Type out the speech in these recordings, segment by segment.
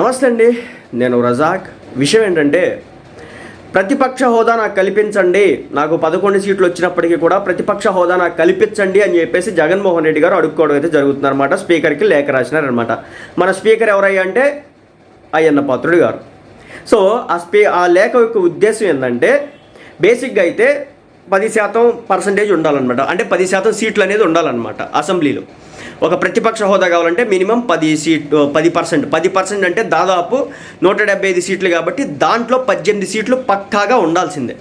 నమస్తే అండి నేను రజాక్. విషయం ఏంటంటే ప్రతిపక్ష హోదా నాకు కల్పించండి నాకు పదకొండు సీట్లు వచ్చినప్పటికీ కూడా ప్రతిపక్ష హోదా నాకు కల్పించండి అని చెప్పేసి జగన్మోహన్ రెడ్డి గారు అడుక్కోవడం అయితే జరుగుతుందన్నమాట స్పీకర్కి లేఖ రాసినారనమాట మన స్పీకర్ ఎవరయ్యా అంటే అయ్యన్న పాత్రుడు గారు. సో ఆ స్పీ ఆ లేఖ యొక్క ఉద్దేశం ఏంటంటే బేసిక్గా అయితే పది శాతం పర్సంటేజ్ ఉండాలన్నమాట అంటే పది శాతం సీట్లు అనేది ఉండాలన్నమాట అసెంబ్లీలో. ఒక ప్రతిపక్ష హోదా కావాలంటే మినిమం పది సీట్ పది పర్సెంట్. పది పర్సెంట్ అంటే దాదాపు నూట డెబ్బై ఐదు సీట్లు కాబట్టి దాంట్లో పద్దెనిమిది సీట్లు పక్కాగా ఉండాల్సిందే.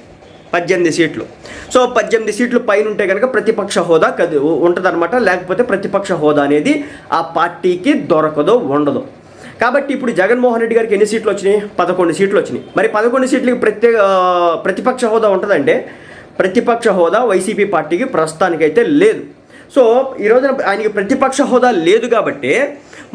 పద్దెనిమిది సీట్లు. సో పద్దెనిమిది సీట్లు పైన ఉంటే కనుక ప్రతిపక్ష హోదా కది ఉంటుందన్నమాట. లేకపోతే ప్రతిపక్ష హోదా అనేది ఆ పార్టీకి దొరకదో ఉండదు. కాబట్టి ఇప్పుడు జగన్మోహన్ రెడ్డి గారికి ఎన్ని సీట్లు వచ్చినాయి? పదకొండు సీట్లు వచ్చినాయి. మరి పదకొండు సీట్లకి ప్రత్యేక ప్రతిపక్ష హోదా ఉంటుందంటే ప్రతిపక్ష హోదా వైసీపీ పార్టీకి ప్రస్తుతానికైతే లేదు. సో ఈ రోజున ఆయనకి ప్రతిపక్ష హోదా లేదు కాబట్టి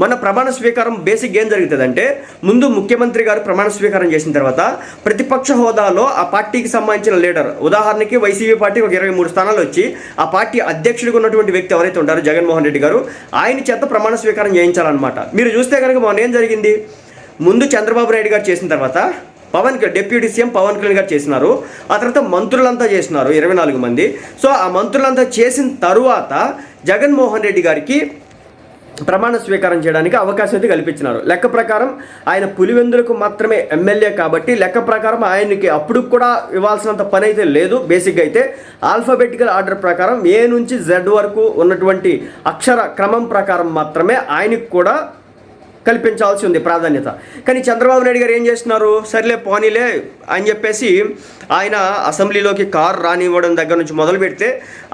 మన ప్రమాణ స్వీకారం బేసిక్ ఏం జరుగుతుందంటే ముందు ముఖ్యమంత్రి గారు ప్రమాణ స్వీకారం చేసిన తర్వాత ప్రతిపక్ష హోదాలో ఆ పార్టీకి సంబంధించిన లీడర్ ఉదాహరణకి వైసీపీ పార్టీ ఒక ఇరవై మూడు స్థానాలు వచ్చి ఆ పార్టీ అధ్యక్షుడిగా ఉన్నటువంటి వ్యక్తి ఎవరైతే ఉంటారో జగన్మోహన్ రెడ్డి గారు ఆయన చేత ప్రమాణ స్వీకారం చేయించాలన్నమాట. మీరు చూస్తే కనుక మొన్న ఏం జరిగింది? ముందు చంద్రబాబు నాయుడు గారు చేసిన తర్వాత పవన్ డిప్యూటీ సీఎం పవన్ కళ్యాణ్ గారు చేసినారు. ఆ తర్వాత మంత్రులంతా చేసినారు ఇరవై నాలుగు మంది. సో ఆ మంత్రులంతా చేసిన తరువాత జగన్మోహన్ రెడ్డి గారికి ప్రమాణ స్వీకారం చేయడానికి అవకాశం అయితే కల్పించినారు. లెక్క ప్రకారం ఆయన పులివెందులకు మాత్రమే ఎమ్మెల్యే కాబట్టి లెక్క ప్రకారం ఆయనకి అప్పుడు కూడా ఇవ్వాల్సినంత పని అయితే లేదు. బేసిక్గా అయితే ఆల్ఫాబెటికల్ ఆర్డర్ ప్రకారం ఏ నుంచి జెడ్ వరకు ఉన్నటువంటి అక్షర క్రమం ప్రకారం మాత్రమే ఆయనకు కూడా కల్పించాల్సి ఉంది ప్రాధాన్యత. కానీ చంద్రబాబు నాయుడు గారు ఏం చేస్తున్నారు? సర్లే పోనీలే అని చెప్పేసి ఆయన అసెంబ్లీలోకి కారు రానివ్వడం దగ్గర నుంచి మొదలు పెడితే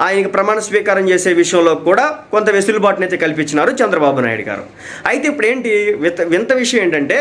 ఆయనకి ప్రమాణ స్వీకారం చేసే విషయంలో కూడా కొంత వెసులుబాటునైతే కల్పించినారు చంద్రబాబు నాయుడు గారు. అయితే ఇప్పుడు ఏంటి వింత వింత విషయం ఏంటంటే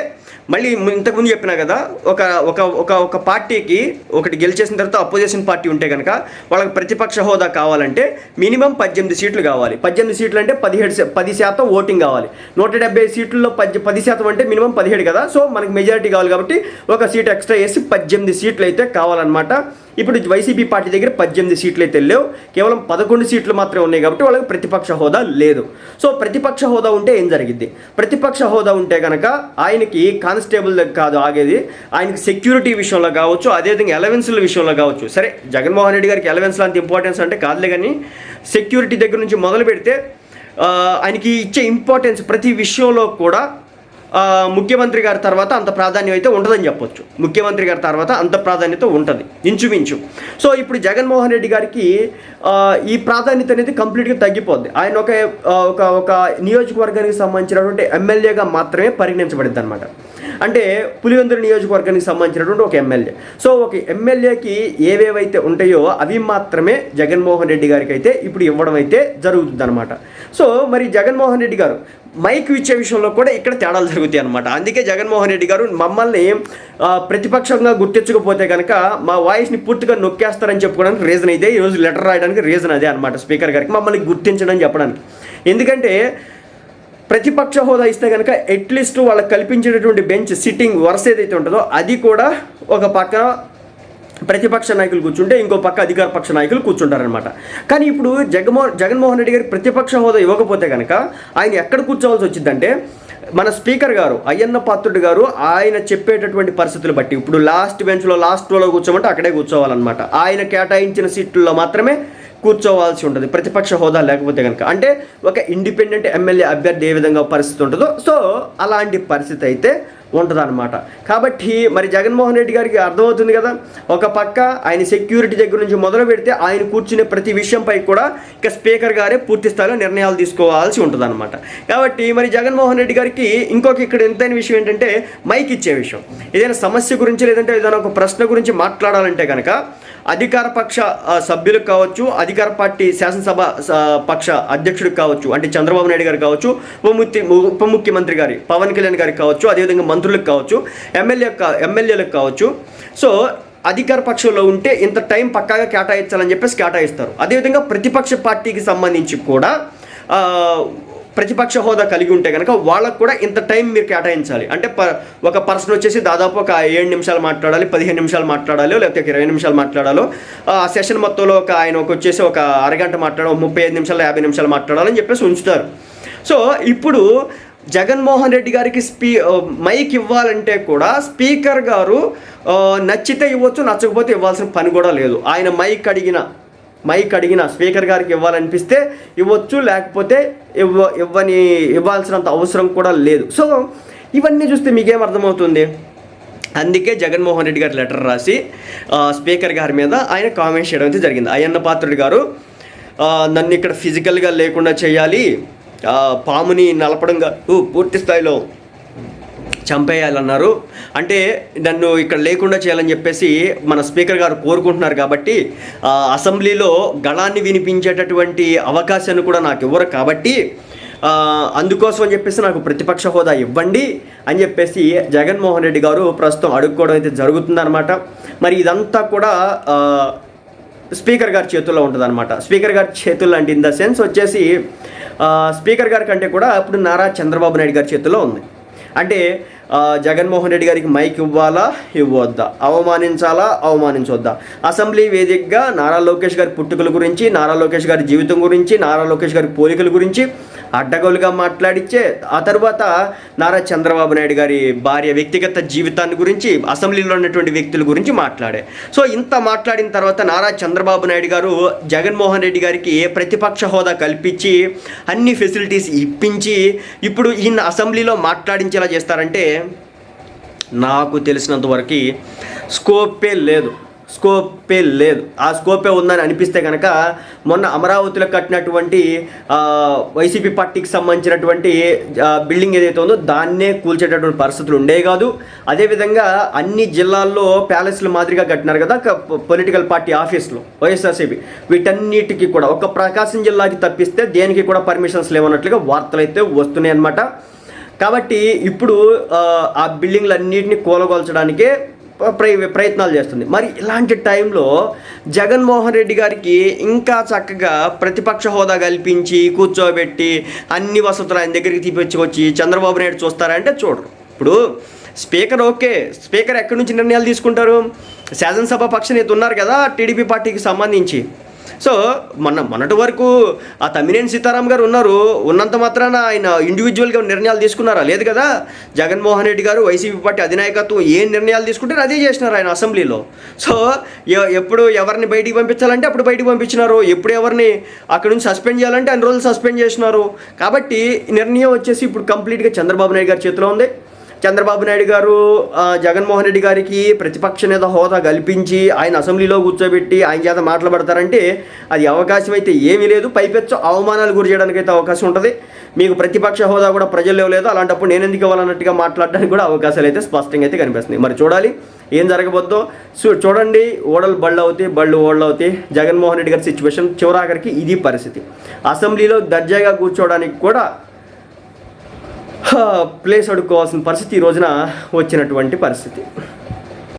మళ్ళీ ఇంతకుముందు చెప్పినా కదా ఒక ఒక ఒక ఒక పార్టీకి ఒకటి గెలిచేసిన తర్వాత అపోజిషన్ పార్టీ ఉంటే కనుక వాళ్ళకి ప్రతిపక్ష హోదా కావాలంటే మినిమం పద్దెనిమిది సీట్లు కావాలి. పద్దెనిమిది సీట్లు అంటే పదిహేడు పది శాతం ఓటింగ్ కావాలి. నూట డెబ్బై సీట్లలో పది పది శాతం అంటే మినిమం పదిహేడు కదా సో మనకి మెజారిటీ కావాలి కాబట్టి ఒక సీట్ ఎక్స్ట్రా వేసి పద్దెనిమిది సీట్లు అయితే కావాలన్నమాట. ఇప్పుడు వైసీపీ పార్టీ దగ్గర పద్దెనిమిది సీట్లు అయితే లేవు. కేవలం పదకొండు సీట్లు మాత్రమే ఉన్నాయి కాబట్టి వాళ్ళకి ప్రతిపక్ష హోదా లేదు. సో ప్రతిపక్ష హోదా ఉంటే ఏం జరిగింది ప్రతిపక్ష హోదా ఉంటే కనుక ఆయనకి కానిస్టేబుల్ కాదు ఆగేది. ఆయనకి సెక్యూరిటీ విషయంలో కావచ్చు అదేవిధంగా ఎలవెన్స్ల విషయంలో కావచ్చు. సరే జగన్మోహన్ రెడ్డి గారికి ఎలవెన్స్ అంత ఇంపార్టెన్స్ అంటే కాదులే కానీ సెక్యూరిటీ దగ్గర నుంచి మొదలు పెడితే ఆయనకి ఇచ్చే ఇంపార్టెన్స్ ప్రతి విషయంలో కూడా ముఖ్యమంత్రి గారి తర్వాత అంత ప్రాధాన్యం అయితే ఉండదని చెప్పొచ్చు. ముఖ్యమంత్రి గారి తర్వాత అంత ప్రాధాన్యత ఉంటుంది ఇంచుమించు. సో ఇప్పుడు జగన్మోహన్ రెడ్డి గారికి ఈ ప్రాధాన్యత అనేది కంప్లీట్గా తగ్గిపోద్ది. ఆయన ఒక ఒక ఒక నియోజకవర్గానికి సంబంధించినటువంటి ఎమ్మెల్యేగా మాత్రమే పరిగణించబడింది అనమాట అంటే పులివెందుల నియోజకవర్గానికి సంబంధించినటువంటి ఒక ఎమ్మెల్యే. సో ఒక ఎమ్మెల్యేకి ఏవేవైతే ఉంటాయో అవి మాత్రమే జగన్మోహన్ రెడ్డి గారికి అయితే ఇప్పుడు ఇవ్వడం అయితే జరుగుతుంది అనమాట సో మరి జగన్మోహన్ రెడ్డి గారు మైక్ ఇచ్చే విషయంలో కూడా ఇక్కడ తేడాలు జరుగుతాయి అనమాట అందుకే జగన్మోహన్ రెడ్డి గారు మమ్మల్ని ప్రతిపక్షంగా గుర్తించకపోతే కనుక మా వాయిస్ని పూర్తిగా నొక్కేస్తారని చెప్పుకోవడానికి రీజన్ అయితే ఈరోజు లెటర్ రాయడానికి రీజన్ అదే అనమాట స్పీకర్ గారికి మమ్మల్ని గుర్తించడం చెప్పడానికి. ఎందుకంటే ప్రతిపక్ష హోదా ఇస్తే కనుక అట్లీస్ట్ వాళ్ళకి కల్పించేటటువంటి బెంచ్ సిట్టింగ్ వరుస ఏదైతే ఉంటుందో అది కూడా ఒక పక్క ప్రతిపక్ష నాయకులు కూర్చుంటే ఇంకో పక్క అధికార పక్ష నాయకులు కూర్చుంటారనమాట కానీ ఇప్పుడు జగన్మోహన్ జగన్మోహన్ రెడ్డి గారి ప్రతిపక్ష హోదా ఇవ్వకపోతే కనుక ఆయన ఎక్కడ కూర్చోవాల్సి వచ్చిందంటే మన స్పీకర్ గారు అయ్యన్న పాత్రుడు గారు ఆయన చెప్పేటటువంటి పరిస్థితులు బట్టి ఇప్పుడు లాస్ట్ బెంచ్లో లాస్ట్ రోలో కూర్చోమంటే అక్కడే కూర్చోవాలన్నమాట. ఆయన కేటాయించిన సీట్లలో మాత్రమే కూర్చోవాల్సి ఉంటుంది ప్రతిపక్ష హోదా లేకపోతే కనుక అంటే ఒక ఇండిపెండెంట్ ఎమ్మెల్యే అభ్యర్థి ఏ విధంగా పరిస్థితి ఉంటుందో సో అలాంటి పరిస్థితి అయితే ఉంటుందన్నమాట. కాబట్టి మరి జగన్మోహన్ రెడ్డి గారికి అర్థమవుతుంది కదా ఒక పక్క ఆయన సెక్యూరిటీ దగ్గర నుంచి మొదలు పెడితే ఆయన కూర్చునే ప్రతి విషయంపై కూడా ఇక స్పీకర్ గారే పూర్తి స్థాయిలో నిర్ణయాలు తీసుకోవాల్సి ఉంటుందన్నమాట. కాబట్టి మరి జగన్మోహన్ రెడ్డి గారికి ఇంకొక ఇక్కడ ఎంతైన విషయం ఏంటంటే మైక్ ఇచ్చే విషయం. ఏదైనా సమస్య గురించి లేదంటే ఏదైనా ఒక ప్రశ్న గురించి మాట్లాడాలంటే కనుక అధికార పక్ష సభ్యులకు కావచ్చు అధికార పార్టీ శాసనసభ పక్ష అధ్యక్షుడికి కావచ్చు అంటే చంద్రబాబు నాయుడు గారు కావచ్చు ఉప ముఖ్య ఉప ముఖ్యమంత్రి గారి పవన్ కళ్యాణ్ గారికి కావచ్చు అదేవిధంగా మంత్రులకు కావచ్చు ఎమ్మెల్యే కా- ఎమ్మెల్యేలకు కావచ్చు. సో అధికార పక్షంలో ఉంటే ఇంత టైం పక్కాగా కేటాయించాలని చెప్పేసి కేటాయిస్తారు. అదేవిధంగా ప్రతిపక్ష పార్టీకి సంబంధించి కూడా ప్రతిపక్ష హోదా కలిగి ఉంటే కనుక వాళ్ళకు కూడా ఇంత టైం మీరు కేటాయించాలి. అంటే ప ఒక పర్సన్ వచ్చేసి దాదాపు ఒక ఏడు నిమిషాలు మాట్లాడాలి పదిహేను నిమిషాలు మాట్లాడాలి లేకపోతే ఒక ఇరవై నిమిషాలు మాట్లాడాలో ఆ సెషన్ మొత్తంలో ఒక ఆయన ఒక వచ్చేసి ఒక అరగంట మాట్లాడాలి ముప్పై ఐదు నిమిషాలు యాభై నిమిషాలు మాట్లాడాలని చెప్పేసి ఉంచుతారు. సో ఇప్పుడు జగన్మోహన్ రెడ్డి గారికి స్పీ మైక్ ఇవ్వాలంటే కూడా స్పీకర్ గారు నచ్చితే ఇవ్వచ్చు నచ్చకపోతే ఇవ్వాల్సిన పని కూడా లేదు. ఆయన మైక్ అడిగిన మైక్ అడిగిన స్పీకర్ గారికి ఇవ్వాలనిపిస్తే ఇవ్వచ్చు లేకపోతే ఇవ్వ ఇవ్వని ఇవ్వాల్సినంత అవసరం కూడా లేదు. సో ఇవన్నీ చూస్తే మీకేం అర్థమవుతుంది? అందుకే జగన్మోహన్ రెడ్డి గారు లెటర్ రాసి స్పీకర్ గారి మీద ఆయన కామెంట్ చేయడం అయితే జరిగింది. అయ్యన్న పాత్రుడు గారు నన్ను ఇక్కడ ఫిజికల్గా లేకుండా చేయాలి పాముని నలపడం పూర్తి స్థాయిలో చంపేయాలన్నారు. అంటే నన్ను ఇక్కడ లేకుండా చేయాలని చెప్పేసి మన స్పీకర్ గారు కోరుకుంటున్నారు కాబట్టి అసెంబ్లీలో గళాన్ని వినిపించేటటువంటి అవకాశాన్ని కూడా నాకు ఇవ్వరు కాబట్టి అందుకోసం అని చెప్పేసి నాకు ప్రతిపక్ష హోదా ఇవ్వండి అని చెప్పేసి జగన్మోహన్ రెడ్డి గారు ప్రస్తుతం అడుక్కోవడం అయితే జరుగుతుందన్నమాట. మరి ఇదంతా కూడా స్పీకర్ గారి చేతుల్లో ఉంటుందన్నమాట. స్పీకర్ గారి చేతుల్లో అంటే ఇన్ ద సెన్స్ వచ్చేసి స్పీకర్ గారి కంటే కూడా ఇప్పుడు నారా చంద్రబాబు నాయుడు గారి చేతుల్లో ఉంది. అంటే జగన్మోహన్ రెడ్డి గారికి మైక్ ఇవ్వాలా? ఇవ్వద్దా. అవమానించాలా? అవమానించొద్దా. అసెంబ్లీ వేదికగా నారా లోకేష్ గారి పుట్టుకల గురించి నారా లోకేష్ గారి జీవితం గురించి నారా లోకేష్ గారి పోలికల గురించి అడ్డగోలుగా మాట్లాడిచ్చే ఆ తర్వాత నారా చంద్రబాబు నాయుడు గారి భార్య వ్యక్తిగత జీవితాన్ని గురించి అసెంబ్లీలో ఉన్నటువంటి వ్యక్తుల గురించి మాట్లాడే. సో ఇంత మాట్లాడిన తర్వాత నారా చంద్రబాబు నాయుడు గారు జగన్మోహన్ రెడ్డి గారికి ప్రతిపక్ష హోదా కల్పించి అన్ని ఫెసిలిటీస్ ఇప్పించి ఇప్పుడు ఈయన అసెంబ్లీలో మాట్లాడించేలా చేస్తారంటే నాకు తెలిసినంత వరకు స్కోపే లేదు. స్కోపే లేదు. ఆ స్కోపే ఉందని అనిపిస్తే కనుక మొన్న అమరావతిలో కట్టినటువంటి వైసీపీ పార్టీకి సంబంధించినటువంటి బిల్డింగ్ ఏదైతే ఉందో దాన్నే కూల్చేటటువంటి పరిస్థితులు ఉండే కాదు. అదేవిధంగా అన్ని జిల్లాల్లో ప్యాలెస్ల మాదిరిగా కట్టినారు కదా పొలిటికల్ పార్టీ ఆఫీస్లో వైఎస్ఆర్సీపీ. వీటన్నిటికీ కూడా ఒక ప్రకాశం జిల్లాకి తప్పిస్తే దేనికి కూడా పర్మిషన్స్ లేవన్నట్లుగా వార్తలు అయితే వస్తున్నాయి అన్నమాట కాబట్టి ఇప్పుడు ఆ, బిల్డింగ్లన్నింటినీ కూలగొల్చడానికే ప్రయ ప్రయత్నాలు చేస్తుంది. మరి ఇలాంటి టైంలో జగన్మోహన్ రెడ్డి గారికి ఇంకా చక్కగా ప్రతిపక్ష హోదా కల్పించి కూర్చోబెట్టి అన్ని వసతులు ఆయన దగ్గరికి తీసుకొచ్చి చంద్రబాబు నాయుడు చూస్తారంటే చూడరు. ఇప్పుడు స్పీకర్ ఓకే స్పీకర్ ఎక్కడి నుంచి నిర్ణయాలు తీసుకుంటారు? శాసనసభ పక్ష నేత ఉన్నారు కదా టీడీపీ పార్టీకి సంబంధించి. సో మొన్న మొన్నటి వరకు ఆ తమ్మినేని సీతారాం గారు ఉన్నారు. ఉన్నంత మాత్రాన ఆయన ఇండివిజువల్గా నిర్ణయాలు తీసుకున్నారా? లేదు కదా? జగన్మోహన్ రెడ్డి గారు వైసీపీ పార్టీ అధినాయకత్వం ఏ నిర్ణయాలు తీసుకుంటారో అదే చేసినారు ఆయన అసెంబ్లీలో. సో ఎప్పుడు ఎవరిని బయటికి పంపించాలంటే అప్పుడు బయటికి పంపించినారు. ఎప్పుడు ఎవరిని అక్కడ నుంచి సస్పెండ్ చేయాలంటే అన్ని రోజులు సస్పెండ్ చేసినారు. కాబట్టి నిర్ణయం వచ్చేసి ఇప్పుడు కంప్లీట్గా చంద్రబాబు నాయుడు గారి చేతిలో ఉంది. చంద్రబాబు నాయుడు గారు జగన్మోహన్ రెడ్డి గారికి ప్రతిపక్ష నేత హోదా కల్పించి ఆయన అసెంబ్లీలో కూర్చోబెట్టి ఆయన చేత మాట్లాడతారంటే అది అవకాశం అయితే ఏమీ లేదు. పైపెచ్చు అవమానాలు గురి చేయడానికి అయితే అవకాశం ఉంటుంది. మీకు ప్రతిపక్ష హోదా కూడా ప్రజల్లో లేదు. అలాంటప్పుడు నేను ఎందుకు ఇవ్వాలన్నట్టుగా మాట్లాడడానికి కూడా అవకాశాలు అయితే స్పష్టంగా అయితే కనిపిస్తున్నాయి. మరి చూడాలి ఏం జరగబోద్దో. చూ చూడండి ఓడలు బళ్ళు అవుతాయి బళ్ళు ఓడలు అవుతాయి. జగన్మోహన్ రెడ్డి గారి సిచ్యువేషన్ చివరాఖరికి ఇది పరిస్థితి. అసెంబ్లీలో దర్జాగా కూర్చోవడానికి కూడా ప్లేస్ అడుక్కోవాల్సిన పరిస్థితి ఈ రోజున వచ్చినటువంటి పరిస్థితి.